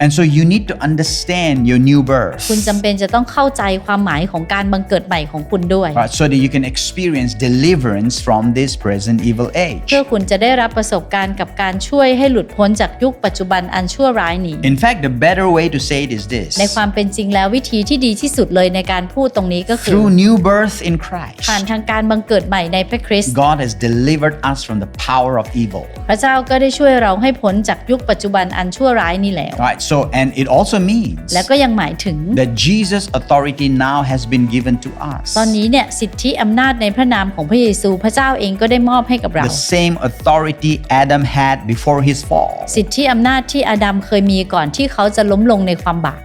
And so you need to understand your new birth คุณจำเป็นจะต้องเข้าใจความหมายของการบังเกิดใหม่ของคุณด้วย right, so that you can experience deliverance from this present evil age. เพื่อคุณจะได้รับประสบการณ์กับการช่วยให้หลุดพ้นจากยุคปัจจุบันอันชั่วร้ายนี้ In fact, the better way to say it is this ในความเป็นจริงแล้ววิธีที่ดีที่สุดเลยในการพูดตรงนี้ก็คือ through new birth in Christ, ผ่านทางการบังเกิดใหม่ในพระคริสต์ God has delivered us from the power of evil. พระเจ้าก็ได้ช่วยเราให้พ้นจากยุคปัจจุบันอันชั่วร้ายนี้แล้ว Right, so and it also means และก็ยังหมายถึง that Jesus' authority now has been given to us. ตอนนี้เนี่ยสิทธิอำนาจในพระนามของพระเยซูพระเจ้าเองก็ได้มอบให้กับเรา The same authority Adam had before his fall. สิทธิอำนาจที่อาดัมเคยมีก่อนที่เขาจะล้มลงในความบาป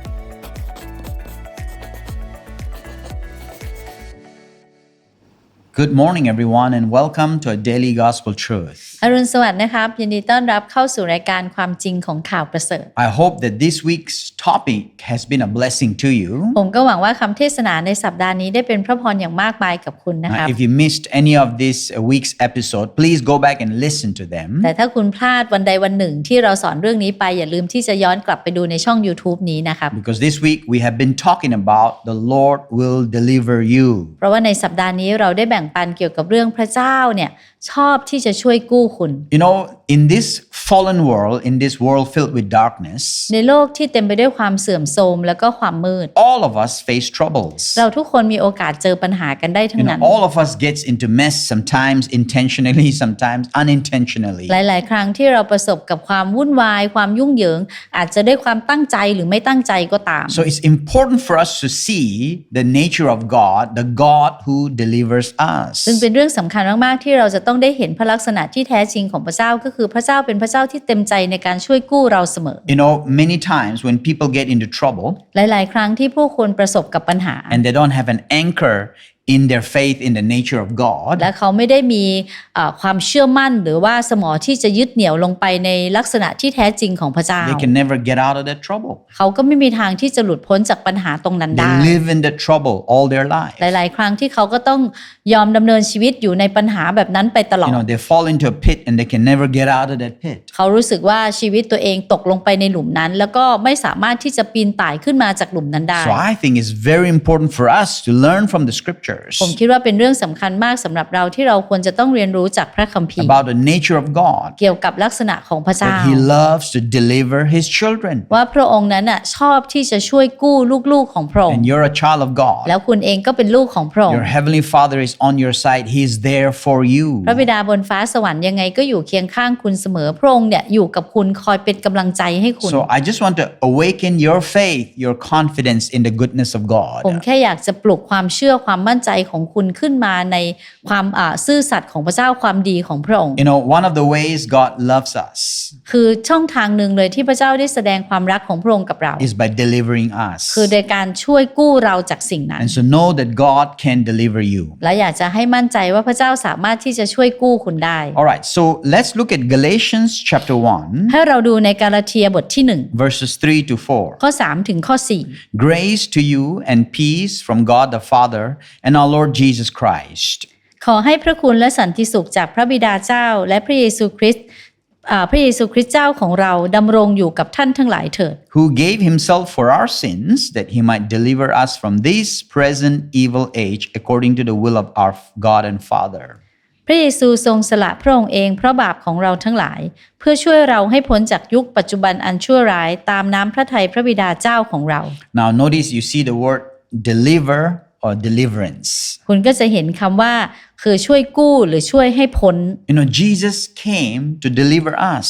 Good morning, everyone, and welcome to a daily gospel truth. อรุณสวัสดิ์นะครับ ยินดีต้อนรับเข้าสู่รายการความจริงของข่าวประเสริฐ I hope that this week's topic has been a blessing to you. ผมก็หวังว่าคำเทศนาในสัปดาห์นี้ได้เป็นพระพรอย่างมากมายกับคุณนะครับ Uh, if you missed any of this uh, week's episode, please go back and listen to them แต่ถ้าคุณพลาดวันใดวันหนึ่งที่เราสอนเรื่องนี้ไปอย่าลืมที่จะย้อนกลับไปดูในช่อง YouTube นี้นะครับ because this week we have been talking about the Lord will deliver you. เพราะว่าในสัปดาห์นี้เราได้แบ่ง ปันเกี่ยวกับเรื่องพระเจ้าเนี่ยชอบที่จะช่วยกู้คุณ You know, in this fallen world, in this world filled with darkness, ในโลกที่เต็มไปด้วยความเสื่อมโทรมแล้วก็ความมืด all of us face troubles. เราทุกคนมีโอกาสเจอปัญหากันได้ทั้ You ง know, นั้น all of us gets into mess sometimes intentionally, sometimes unintentionally. หลาย ๆ ครั้งที่เราประสบกับความวุ่นวาย ความยุ่งเหยิง อาจจะด้วยความตั้งใจหรือไม่ตั้งใจก็ตาม So it's important for us to see the nature of God, the God who delivers us. ซึ่งเป็นเรื่องสำคัญมากๆที่เราจะต้องได้เห็นพระลักษณะที่แท้จริงของพระเจ้าก็คือพระเจ้าเป็นพระเจ้าที่เต็มใจในการช่วยกู้เราเสมอ You know, many times when people get into trouble หลายๆ ครั้งที่ผู้คนประสบกับปัญหา and they don't have an anchor in their faith in the nature of God, และเขาไม่ได้มีเอ่อความเชื่อมั่นหรือว่าสมอที่จะยึดเหนี่ยวลงไปในลักษณะที่แท้จริงของพระเจ้า they can never get out of that trouble. เขาก็ไม่มีทางที่จะหลุดพ้นจากปัญหาตรงนั้น They ได้ live in that trouble all their life. หลาย ๆ ครั้งที่เขาก็ต้องยอมดำเนินชีวิตอยู่ในปัญหาแบบนั้นไปตลอ You ด know, they fall into a pit and they can never get out of that pit. เขารู้สึกว่าชีวิตตัวเองตกลงไปในหลุมนั้น แล้วก็ไม่สามารถที่จะปีนป่ายขึ้นมาจากหลุมนั้นได้ So I think it's very important for us to learn from the scriptures ผมคิดว่าเป็นเรื่องสำคัญมากสำหรับเราที่เราควรจะต้องเรียนรู้จากพระคัมภีร์ about the nature of God, เกี่ยวกับลักษณะของพระเจ้า that He loves to deliver His children. ว่าพระองค์นั้นน่ะชอบที่จะช่วยกู้ลูกๆของพระองค์ And you're a child of God. แล้วคุณเองก็เป็นลูกของพระองค์ Your Heavenly Father is on your side, He's there for you. พระบิดาบนฟ้าสวรรค์ยังไงก็อยู่เคียงข้างคุณเสมอพระองค์เนี่ยอยู่กับคุณคอยเป็นกำลังใจให้คุณ So I just want to awaken your faith, your confidence in the goodness of ผม God. แค่อยากจะปลุกความเชื่อความมั่นใจของคุณขึ้นมาในความอ่าซื่อสัตย์ของพระเจ้าความดีของพระองค์ You know, one of the ways God loves us คือช่องทางหนึ่งเลยที่พระเจ้าได้แสดงความรักของพระองค์กับเรา is by delivering us. คือโดยการช่วยกู้เราจากสิ่งนั้น And so know that God can deliver you. และอยากจะให้มั่นใจว่าพระเจ้าสามารถที่จะช่วยกู้คุณได้ All right, so let's look at Galatians chapter 1, ให้เราดูในกาลาเทียบทที่ verses 3 to 4. 1ข้อ3ถึงข้อ Grace to you and peace from God the Father and our Lord Jesus Christ. 4ขอให้พระคุณและสันติสุขจากพระบิดาเจ้า และพระเยซูคริสต์อ่าพระเยซูคริสต์เจ้าของเราดำรงอยู่กับท่านทั้งหลายเถิด who gave himself for our sins that he might deliver us from this present evil age according to the will of our God and Father. พระเยซูทรงสละพระองค์เองเพราะบาปของเราทั้งหลาย เพื่อช่วยเราให้พ้นจากยุคปัจจุบันอันชั่วร้ายตามน้ำพระทัยพระบิดาเจ้าของเรา Now, notice you see the word deliver or deliverance. คุณก็จะเห็นคำว่าคือช่วยกู้หรือช่วยให้พ้น You know, Jesus came to deliver us.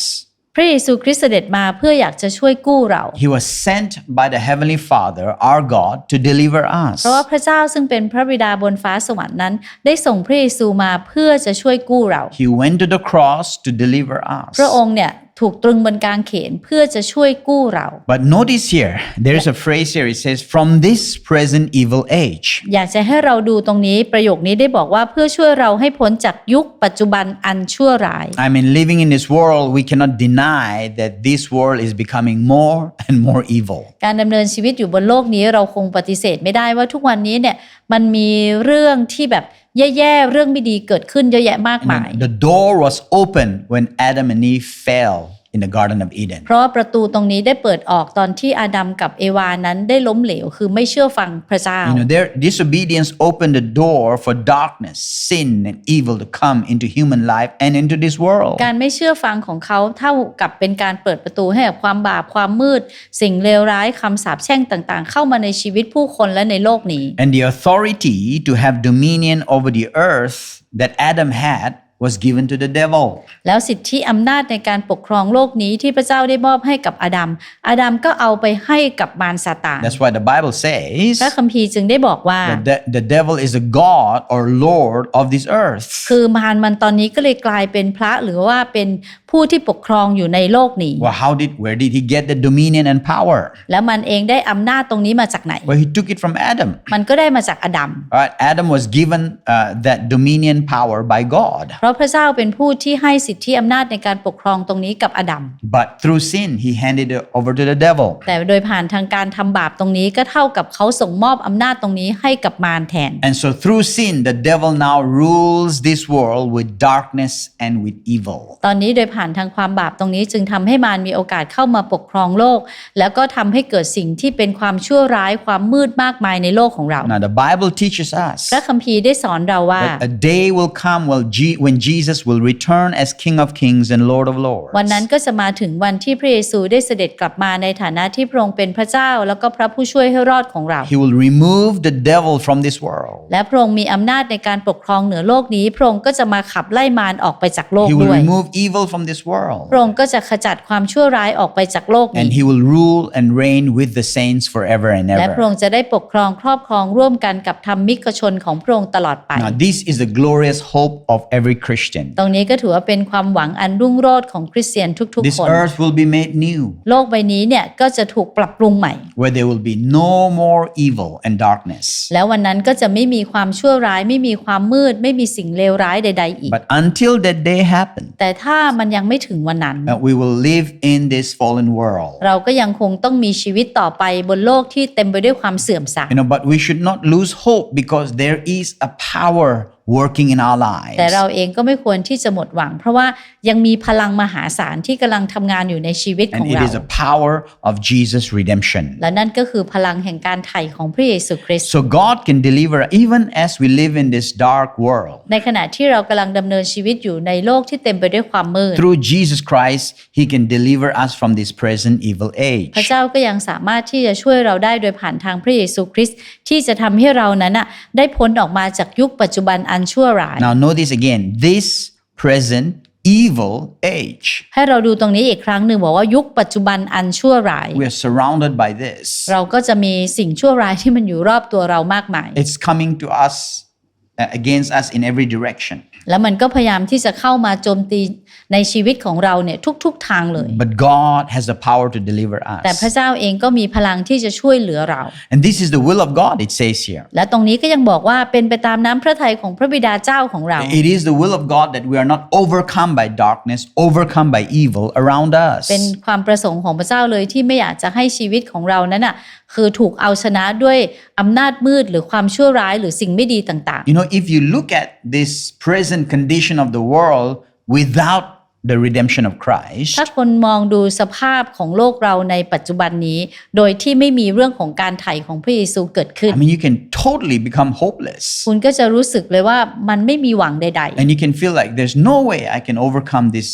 พระเยซูคริสต์เสด็จมาเพื่ออยากจะช่วยกู้เรา He was sent by the Heavenly Father, our God, to deliver us. เพราะว่าพระเจ้าซึ่งเป็นพระบิดาบนฟ้าสวรรค์นั้น ได้ส่งพระเยซูมาเพื่อจะช่วยกู้เรา He went to the cross to deliver us. พระองค์เนี่ย ถูกตรึงบนกางเขนเพื่อจะช่วยกู้เรา But notice here, there's a phrase here. It says, from this present evil age. อยากจะให้เราดูตรงนี้ประโยคนี้ได้บอกว่าเพื่อช่วยเราให้พ้นจากยุคปัจจุบันอันชั่วร้าย I mean, living in this world, we cannot deny that this world is becoming more and more evil. การดำเนินชีวิตอยู่บนโลกนี้เราคงปฏิเสธไม่ได้ว่าทุกวันนี้เนี่ยมันมีเรื่องที่แบบ แย่ๆเรื่องไม่ดีเกิดขึ้นเยอะแยะมากมาย the door was open when Adam and Eve fell in the Garden of Eden. เพราะว่าประตูตรงนี้ได้เปิดออกตอนที่อาดัมกับเอวานั้นได้ล้มเหลวคือไม่เชื่อฟังพระเจ้า You know, their disobedience opened the door for darkness, sin, and evil to come into human life and into this world. การไม่เชื่อฟังของเขาเท่ากับเป็นการเปิดประตูให้กับความบาปความมืด สิ่งเลวร้ายคำสาปแช่งต่างๆ เข้ามาในชีวิตผู้คนและในโลกนี้ And the authority to have dominion over the earth that Adam had was given to the devil. แล้วสิทธิอำนาจในการปกครองโลกนี้ที่พระเจ้าได้มอบให้กับอาดัม อาดัมก็เอาไปให้กับมารซาตาน That's why the Bible says พระคัมภีร์จึงได้บอกว่า that the, the devil is a god or lord of this earth. คือมารมันตอนนี้ก็เลยกลายเป็นพระหรือว่าเป็นผู้ที่ปกครองอยู่ในโลกนี้ Well, how did where did he get the dominion and power? แล้วมันเองได้อำนาจตรงนี้มาจากไหน Well, he took it from Adam. มันก็ได้มาจากอาดัม Right? Adam was given uh, that dominion power by God. เพราะพระเจ้าเป็นผู้ที่ให้สิทธิอำนาจในการปกครองตรงนี้กับอาดัม But through sin, he handed it over to the devil. แต่โดยผ่านทางการทำบาปตรงนี้ก็เท่ากับเขาส่งมอบอำนาจตรงนี้ให้กับมารแทน And so through sin, the devil now rules this world with darkness and with evil. ตอนนี้โดยผ่านทางความบาปตรงนี้จึงทำให้มารมีโอกาสเข้ามาปกครองโลก แล้วก็ทำให้เกิดสิ่งที่เป็นความชั่วร้ายความมืดมากมายในโลกของเรา Now, the Bible teaches us พระคัมภีร์ได้สอนเราว่า that a day will come when Je- when Jesus will return as King of Kings and Lord of Lords. วันนั้นก็จะมาถึงวันที่พระเยซูได้เสด็จกลับมาในฐานะที่พระองค์เป็นพระเจ้าแล้วก็พระผู้ช่วยให้รอดของเรา He will remove the devil from this world. และพระองค์มีอำนาจในการปกครองเหนือโลกนี้พระองค์ก็จะมาขับไล่มารออกไปจากโลก He will ด้วย remove evil from this world. พระองค์ก็จะขจัดความชั่วร้ายออกไปจากโลก And นี้ he will rule and reign with the saints forever and และพระอง ever. ค์จะได้ปกครองครอบครองร่วมกันกับธรรมิกชนของพระองค์ตลอดไป Now, this is the glorious hope of every Christian. ตรงนี้ก็ถือว่าเป็นความหวังอันรุ่งโรจน์ของคริสเตียนทุก This ๆคน earth will be made new, โลกใบนี้เนี่ยก็จะถูกปรับปรุงใหม่ where there will be no more evil and darkness. แล้ววันนั้นก็จะไม่มีความชั่วร้าย ไม่มีความมืด ไม่มีสิ่งเลวร้ายใด ๆ อีก But until that day happens, แต่ถ้ามันยังไม่ถึงวันนั้น uh, we will live in this fallen world. เราก็ยังคงต้องมีชีวิตต่อไปบนโลกที่เต็มไปด้วยความเสื่อมทราม You know, but we should not lose hope because there is a power working in our lives. แต่เราเองก็ไม่ควรที่จะหมดหวัง เพราะว่ายังมีพลังมหาศาลที่กำลังทำงานอยู่ในชีวิตข And อง it เรา is a power of Jesus' redemption. และนั่นก็คือพลังแห่งการไถ่ของพระเยซูคริสต์ So God can deliver even as we live in this dark world. ในขณะที่เรากำลังดำเนินชีวิตอยู่ในโลกที่เต็มไปด้วยความมืด Through Jesus Christ, He can deliver us from this present evil พระ age. เจ้าก็ยังสามารถที่จะช่วยเราได้โดยผ่านทางพระเยซูคริสต์ที่จะทำให้เรานั้นน่ะได้พ้นออกมาจากยุคปัจจุบันอันชั่วร้าย Now, notice again this present evil age. ให้เราดูตรงนี้อีกครั้งหนึ่งบอกว่ายุคปัจจุบันอันชั่วร้าย We are surrounded by this. เราก็จะมีสิ่งชั่วร้ายที่มันอยู่รอบตัวเรามากมาย It's coming to us, uh, against us in every direction. แล้วมันก็พยายามที่จะเข้ามาโจมตี ในชีวิตของเราเนี่ยทุกๆทางเลย But God has the power to deliver แต่พระ us. เจ้าเองก็มีพลังที่จะช่วยเหลือเรา And this is the will of God, it says here. และตรงนี้ก็ยังบอกว่าเป็นไปตามน้ำพระทัยของพระบิดาเจ้าของเรา It is the will of God that we are not overcome by darkness, overcome by evil around us. เป็นความประสงค์ของพระเจ้าเลยที่ไม่อยากจะให้ชีวิตของเรานั้นน่ะคือถูกเอาชนะด้วยอำนาจมืดหรือความชั่วร้ายหรือสิ่งไม่ดีต่าง You know, if you look at this present condition of the world without the redemption of ๆ Christ, ถ้าคนมองดูสภาพของโลกเราในปัจจุบันนี้ โดยที่ไม่มีเรื่องของการไถ่ของพระเยซูเกิดขึ้น I mean, you can totally become hopeless. คุณก็จะรู้สึกเลยว่ามันไม่มีหวังใด And you can feel like there's no way I can overcome this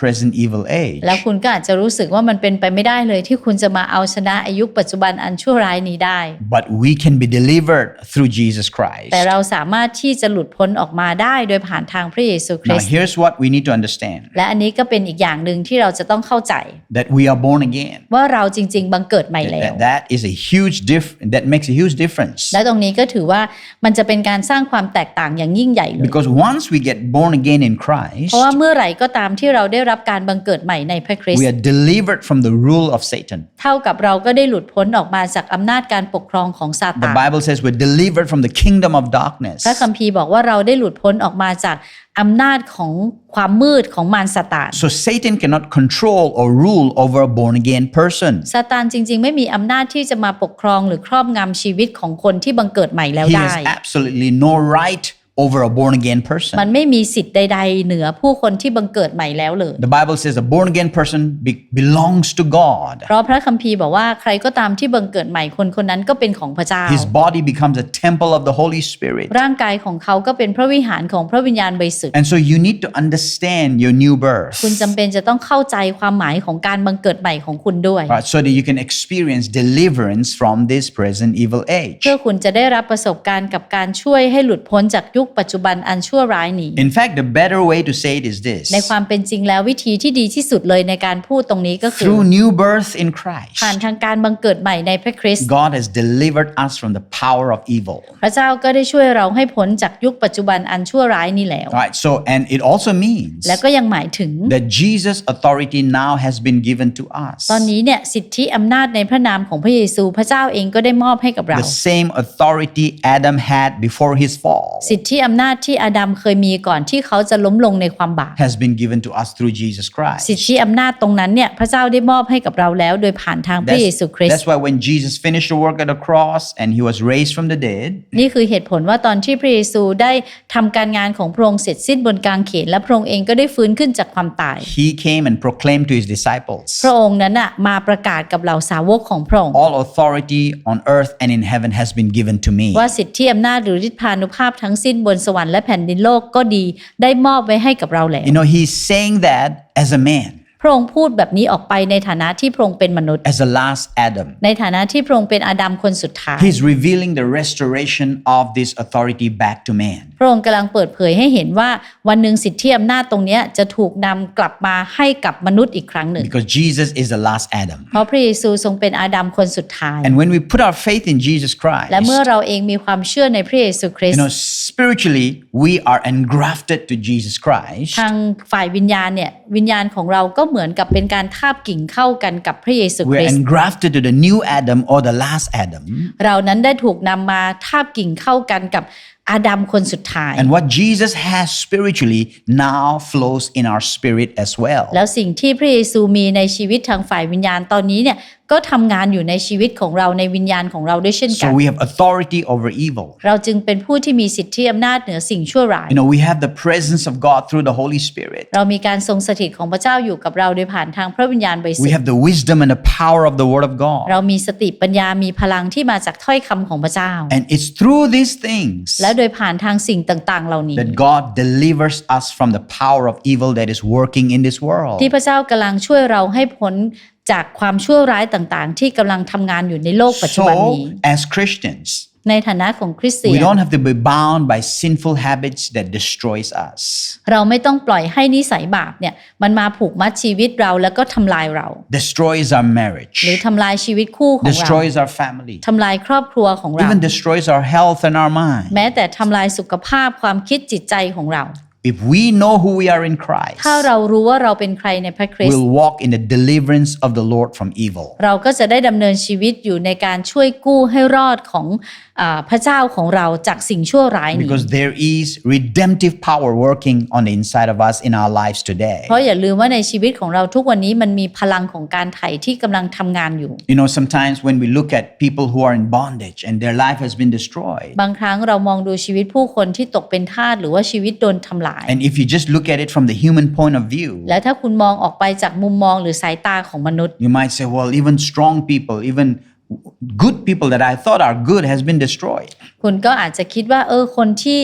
present evil age. ๆแล้วคุณก็อาจจะรู้สึกว่ามันเป็นไปไม่ได้เลยที่คุณจะมาเอาชนะอายุคปัจจุบันอันชั่วร้ายนี้ได้ But we can be delivered through Jesus Christ. แต่เราสามารถที่จะหลุดพ้นออกมาได้โดยผ่านทางพระเยซูคริ Now, สต์ here's what we need to understand และอันนี้ก็เป็นอีกอย่างหนึ่งที่เราจะต้องเข้าใจ that we are born again. ว่าเราจริง ๆ บังเกิดใหม่แล้ว That, that is a huge diff that makes a huge difference. และตรงนี้ก็ถือว่ามันจะเป็นการสร้างความแตกต่างอย่างยิ่งใหญ่เลย Because once we get born again in เพ Christ, ราะว่าเมื่อไหร่ก็ตามที่เราได้รับการบังเกิดใหม่ในพระคริส we ต์ are delivered from the rule of Satan. เท่ากับเราก็ได้หลุดพ้นออกมาจากอำนาจการปกครองของซา The ตาน Bible says we're delivered from the kingdom of darkness. พระคัมภีร์บอกว่าเราได้หลุดพ้นออกมาจากอำนาจของความมืดของมารซาตาน So Satan cannot control or rule over a born again person. ซาตานจริง ๆ ไม่มีอำนาจที่จะมาปกครองหรือครอบงำชีวิตของคนที่บังเกิดใหม่แล้ว He ได้ has absolutely no right over a born again person. มันไม่มีสิทธิ์ใดๆเหนือผู้คนที่บังเกิดใหม่แล้วเลย The Bible says a born again person be- belongs to God. เพราะพระคัมภีร์บอกว่าใครก็ตามที่บังเกิดใหม่คนคนนั้นก็เป็นของพระเจ้า His body becomes a temple of the Holy Spirit. ร่างกายของเขาก็เป็นพระวิหารของพระวิญญาณบริสุทธิ์ And so you need to understand your new birth. คุณจำเป็นจะต้องเข้าใจความหมายของการบังเกิดใหม่ของคุณด้วย Right, so that you can experience deliverance from this present evil age. เพื่อคุณจะได้รับประสบการณ์กับการช่วยให้หลุดพ้นจากยุคปัจจุบันอันชั่วร้ายนี้ In fact, the better way to say it is this ในความเป็นจริงแล้ววิธีที่ดีที่สุดเลยในการพูดตรงนี้ก็คือ through new birth in Christ, ผ่านทางการบังเกิดใหม่ในพระคริสต์ God has delivered us from the power of evil. พระเจ้าก็ได้ช่วยเราให้พ้นจากยุคปัจจุบันอันชั่วร้ายนี้แล้ว Right, so and it also means และก็ยังหมายถึง that Jesus' authority now has been given to us. ตอนนี้เนี่ยสิทธิอำนาจในพระนามของพระเยซูพระเจ้าเองก็ได้มอบให้กับเรา The same authority Adam had before his fall สิทธิอำนาจที่อาดัมเคยมีก่อนที่เขาจะล้มลงในความบาป has been given to us through Jesus Christ. สิทธิอำนาจตรงนั้นเนี่ยพระเจ้าได้มอบให้กับเราแล้วโดยผ่านทางพระ That's, เยซูคริสต์ that's why when Jesus finished the work at the cross and he was raised from the dead, นี่คือเหตุผลว่าตอนที่พระเยซูได้ทำการงานของพระองค์เสร็จสิ้นบนกางเขนและพระองค์เองก็ได้ฟื้นขึ้นจากความตาย he came and proclaimed to his disciples พระองค์นั้นน่ะมาประกาศกับเหล่าสาวกของพระองค์ all authority on earth and in heaven has been given to me ว่าสิทธิอำนาจหรือฤทธานุภาพทั้งสิ้นบนสวรรค์และแผ่นดินโลกก็ดีได้มอบไว้ให้กับเราแล้ว you know he's saying that as a man พระองค์พูดแบบนี้ออกไปในฐานะที่พระองค์เป็นมนุษย์ as the last Adam ในฐานะที่พระองค์เป็นอาดัมคนสุดท้าย he's revealing the restoration of this authority back to man พระองค์กำลังเปิดเผยให้เห็นว่าวันหนึ่งสิทธิอำนาจตรงเนี้ยจะถูกนำกลับมาให้กับมนุษย์อีกครั้งหนึ่ง because Jesus is the last Adam เพราะพระเยซูทรงเป็นอาดัมคนสุดท้าย and when we put our faith in Jesus Christ และเมื่อเราเองมีความเชื่อในพระเยซูคริส you ต์ know spiritually we are engrafted to Jesus Christ ทางฝ่ายวิญญาณเนี่ยวิญญาณของเราก็เหมือนกับเป็นการทาบกิ่งเข้ากันกับพระเยซูค we're ริสต์ engrafted to the new Adam or the last Adam เรานั้นได้ถูกนำมาทาบกิ่งเข้ากันกับอาดัมคนสุดท้าย and what Jesus has spiritually now flows in our spirit as well แล้วสิ่งที่พระเยซูมีในชีวิตทางฝ่ายวิญญาณตอนนี้เนี่ย ก็ทำงานอยู่ในชีวิตของเราในวิญญาณของเราด้วยเช่นกั so น we have authority over evil เราจึงเป็นผู้ที่มีสิทธิอำนาจเหนือสิ่งชั่วร้าย you know we have the presence of God through the Holy Spirit เรามีการทรงสถิตของพระเจ้าอยู่กับเราโดยผ่านทางพระวิญญาณบริสุท we ธิ์ have the wisdom and the power of the Word of God เรามีสติปัญญามีพลังที่มาจากถ้อยคำของพระเจ้า and it's through these things และโดยผ่านทางสิ่งต่างๆ เหล่านี้ that God delivers us from the power of evil that is working in this world ที่พระเจ้ากำลังช่วยเราให้พ้น จากความชั่วร้ายต่างๆ ที่กำลังทำงานอยู่ในโลกปัจจุบันนี้ so as Christians ในฐานะของคริสเตีย we น don't have to be bound by sinful habits that destroys us เราไม่ต้องปล่อยให้นิสัยบาปเนี่ยมันมาผูกมัดชีวิตเราแล้วก็ทำลายเรา destroys our marriage หรือทำลายชีวิตคู่ของเรา destroys our family ทำลายครอบครัวของเรา even destroys our health and our mind แม้แต่ทำลายสุขภาพความคิดจิตใจของเรา if we know who we are in Christ ถ้าเรารู้ว่าเราเป็นใครในพระคริสต์ we'll walk in the deliverance of the Lord from evil เราก็จะได้ดำเนินชีวิตอยู่ในการช่วยกู้ให้รอดของอา พระเจ้าของเราจากสิ่งชั่วร้ายนี้ because there is redemptive power working on the inside of us in our lives today เพราะอย่าลืมว่าในชีวิตของเราทุกวันนี้มันมีพลังของการไถ่ที่กำลังทำงานอยู่ you know sometimes when we look at people who are in bondage and their life has been destroyed บางครั้งเรามองดูชีวิตผู้คนที่ตกเป็นทาสหรือว่าชีวิตโดนทำลาย and if you just look at it from the human point of view และถ้าคุณมองออกไปจากมุมมองหรือสายตาของมนุษย์ you might say well even strong people even good people that I thought are good has been destroyed คุณก็อาจจะคิดว่า เออ คนที่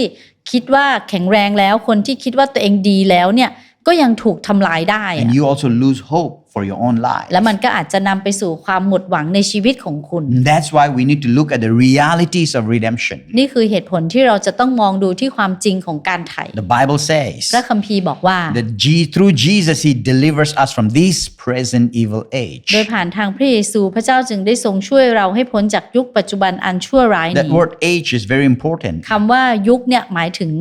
คิดว่าแข็งแรงแล้ว คนที่คิดว่าตัวเองดีแล้วเนี่ย ก็ยังถูกทำลายได้อะ and you also lose hope for your own life และมันก็อาจจะนำไปสู่ความหมดหวังในชีวิตของคุณ And that's why we need to look at the realities of redemption นี่คือเหตุผลที่เราจะต้องมองดูที่ความจริงของการไถ่ the Bible says พระคัมภีร์บอกว่า that G- through Jesus he delivers us from this present evil age โดยผ่านทางพระเยซูพระเจ้าจึงได้ทรงช่วยเราให้พ้นจากยุคปัจจุบันอันชั่วร้าย that นี้ word age is very important คำว่ายุคเนี่ยหมายถึง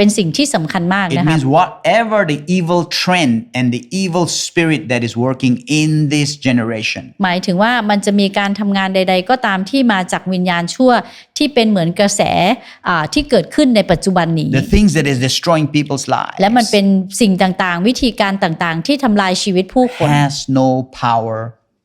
เป็นสิ่งที่สำคัญมาก It นะคะ means whatever the evil trend and the evil spirit that is working in this generation. หมายถึงว่ามันจะมีการทำงานใด ๆ ก็ตามที่มาจากวิญญาณชั่วที่เป็นเหมือนกระแสอ่าที่เกิดขึ้นในปัจจุบันนี้ The things that is destroying people's lives และมันเป็นสิ่งต่างๆ วิธีการต่างๆ ที่ทำลายชีวิตผู้คน has no power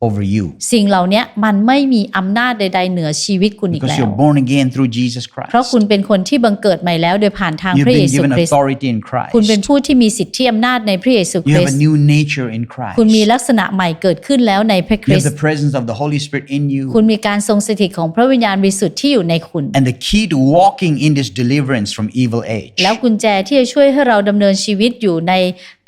over you สิ่งเหล่าเนี้ยมันไม่มีอำนาจใด ๆ เหนือชีวิตคุณอีก because แล้ว you're born again through Jesus เพราะ Christ. คุณเป็นคนที่บังเกิดใหม่แล้วโดยผ่านทาง You've พระเย been ซู given คริสต์ authority in คุณเป็น Christ. ผู้ที่มีสิทธิอำนาจในพระเยซูค You ริ have ส a ต์ new nature in Christ. คุณมีลักษณะใหม่เกิดขึ้นแล้วในพระค You ริ have ส the ต์ presence of the Holy Spirit in you. คุณมีการทรงสถิตของพระวิญญาณบริสุทธิ์ที่อยู่ในคุณ And the key to walking in this deliverance from evil age แล้วกุญแจที่จะช่วยให้เราดำเนินชีวิตอยู่ใน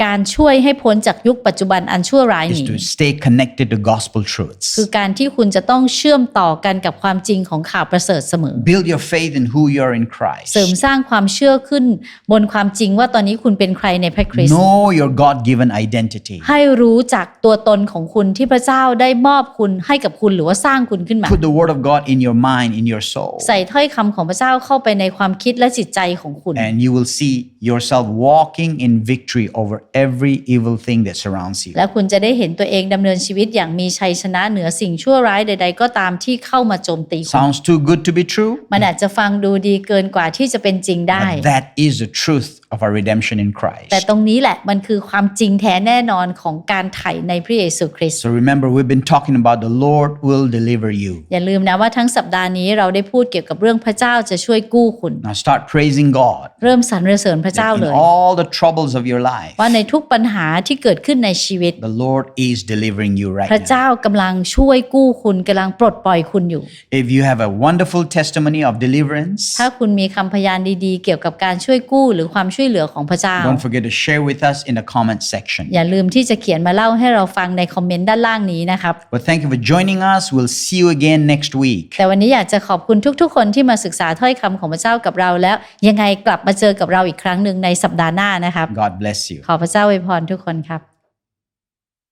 การช่วยให้พ้นจากยุคปัจจุบันอันชั่วร้าย is นี้ to stay connected to gospel truths. คือการที่คุณจะต้องเชื่อมต่อกันกับความจริงของข่าวประเสริฐเสมอ Build your faith in who you are in Christ. เสริมสร้างความเชื่อขึ้นบนความจริงว่าตอนนี้คุณเป็นใครในพระคริสต์ Know your God given identity. ให้รู้จักตัวตนของคุณที่พระเจ้าได้มอบคุณให้กับคุณหรือว่าสร้างคุณขึ้นมา Put the word of God in your mind, in your soul. ใส่ถ้อยคำของพระเจ้าเข้าไปในความคิดและจิตใจของคุณ And you will see yourself walking in victory over every evil thing that surrounds you. และคุณจะได้เห็นตัวเองดำเนินชีวิตอย่างมีชัยชนะเหนือสิ่งชั่วร้ายใด ๆ ก็ตามที่เข้ามาโจมตีคุณ Sounds too good to be true? มันอาจจะฟังดูดีเกินกว่าที่จะเป็นจริงได้ But that is the truth of our redemption in Christ. แต่ตรงนี้แหละมันคือความจริงแท้แน่นอนของการไถ่ในพระเยซูคริสต์ So remember, we've been talking about the Lord will deliver you. อย่าลืมนะว่าทั้งสัปดาห์นี้เราได้พูดเกี่ยวกับเรื่องพระเจ้าจะช่วยกู้คุณ Now start praising God เริ่มสรรเสริญพระเจ้า in เลย all the troubles of your life. ว่าในทุกปัญหาที่เกิดขึ้นในชีวิต The Lord is delivering you พระ right now. เจ้ากำลังช่วยกู้คุณกำลังปลดปล่อยคุณอยู่ If you have a wonderful testimony of deliverance, ถ้าคุณมีคำพยานดีๆ เกี่ยวกับการช่วยกู้หรือความช่วยเหลือของพระเจ้า don't forget to share with us in the comment section. อย่าลืมที่จะเขียนมาเล่าให้เราฟังในคอมเมนต์ด้านล่างนี้นะครับ But thank you for joining us. We'll see you again next week. แต่วันนี้อยากจะขอบคุณทุกๆ คนที่มาศึกษาถ้อยคำของพระเจ้ากับเราแล้ว ยังไงกลับมาเจอกับเราอีกครั้งหนึ่งในสัปดาห์หน้านะครับ God bless you. ขอพระเจ้าอวยพรทุกคนครับ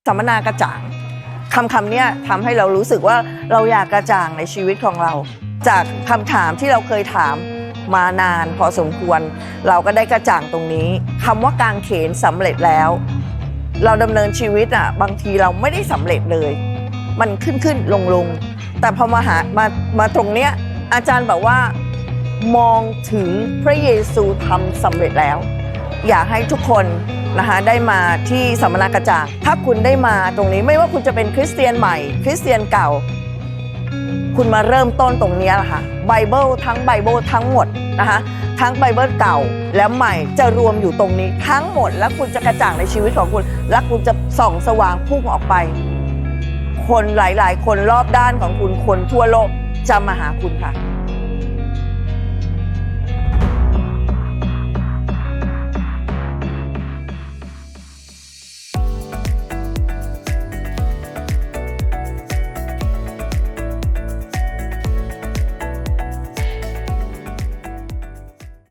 สัมมนากระจ่างคำคำเนี้ยทำให้เรารู้สึกว่าเราอยากกระจ่างในชีวิตของเรา จากคำถามที่เราเคยถาม มานานพอสมควร เราก็ได้กระจ่างตรงนี้คำว่ากางเขนสำเร็จแล้ว เราดำเนินชีวิตอะบางทีเราไม่ได้สำเร็จเลย มันขึ้นขึ้นลงลงแต่พอมาหามามาตรงเนี้ยอาจารย์บอกว่ามองถึงพระเยซูทำสำเร็จแล้ว อยากให้ทุกคนนะคะได้มาที่สัมมนากระจ่างถ้าคุณได้มาตรงนี้ไม่ว่าคุณจะเป็นคริสเตียนใหม่ คริสเตียนเก่า คุณมาเริ่มต้นตรงนี้แหละค่ะไบเบิลทั้งไบเบิลทั้งหมดนะคะทั้งไบเบิลเก่าและใหม่จะรวมอยู่ตรงนี้ทั้งหมด แล้วคุณจะกระจ่างในชีวิตของคุณ และคุณจะส่องสว่างพุ่งออกไป คนหลาย ๆ คนรอบด้านของคุณคนทั่วโลกจะมาหาคุณค่ะ